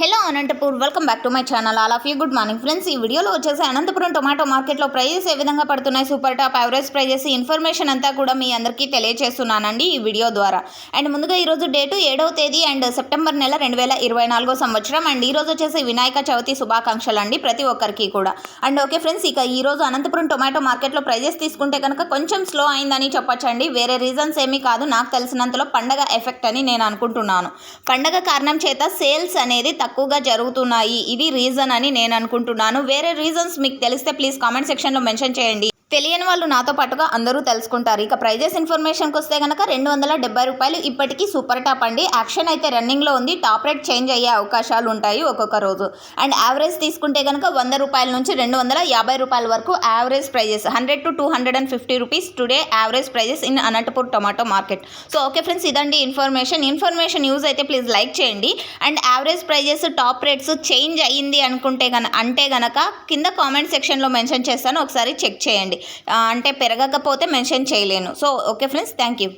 Hello Anantapur welcome back to my channel all of you good morning friends ఈ వీడియోలో వచ్చేసి Anantapuram tomato మార్కెట్లో prices ఏ విధంగా పడుతున్నాయి? Super top average prices information అంతా కూడా మీ అందరికీ తెలియజేస్తున్నానండి ఈ వీడియో ద్వారా. అండ్ ముందుగా ఈరోజు డేటు ఏడవ తేదీ అండ్ సెప్టెంబర్ నెల రెండు వేల ఇరవై నాలుగో సంవత్సరం. అండ్ ఈ రోజు వచ్చేసి వినాయక చవితి శుభాకాంక్షలు అండి ప్రతి ఒక్కరికి కూడా. అండ్ ఓకే ఫ్రెండ్స్ ఇక ఈరోజు అనంతపురం టొమాటో మార్కెట్లో ప్రైజెస్ తీసుకుంటే కనుక కొంచెం స్లో అయిందని చెప్పొచ్చండి. వేరే రీజన్స్ ఏమీ కాదు. నాకు తెలిసినంతలో పండగ ఎఫెక్ట్ అని నేను అనుకుంటున్నాను. పండగ కారణం చేత సేల్స్ అనేది తక్కువగా జరుగుతున్నాయి. ఇది రీజన్ అని నేను అనుకుంటున్నాను. వేరే రీజన్స్ మీకు తెలిస్తే ప్లీజ్ కామెంట్ సెక్షన్లో మెన్షన్ చేయండి. తెలియని వాళ్ళు నాతో పాటుగా అందరూ తెలుసుకుంటారు. ఇక ప్రైజెస్ ఇన్ఫర్మేషన్కి వస్తే కనుక రెండు వందల డెబ్బై రూపాయలు ఇప్పటికీ సూపర్ టాప్ అండి. యాక్షన్ అయితే రన్నింగ్లో ఉంది. టాప్ రేట్ చేంజ్ అయ్యే అవకాశాలు ఉంటాయి ఒక్కొక్క రోజు. అండ్ యావరేజ్ తీసుకుంటే కనుక వంద రూపాయల నుంచి రెండు వందల యాభై రూపాయల వరకు average prices hundred to two hundred and fifty rupees today average prices in Anantapur tomato market. So okay friends ఇదండి ఇన్ఫర్మేషన్. ఇన్ఫర్మేషన్ యూజ్ అయితే ప్లీజ్ లైక్ చేయండి. And average prices top rates change అయ్యింది అనుకుంటే కనుక అంటే కనుక కింద కామెంట్ సెక్షన్లో మెన్షన్ చేస్తాను. ఒకసారి చెక్ చేయండి. అంటే పెరగకపోతే మెన్షన్ చేయలేను. So okay friends thank you.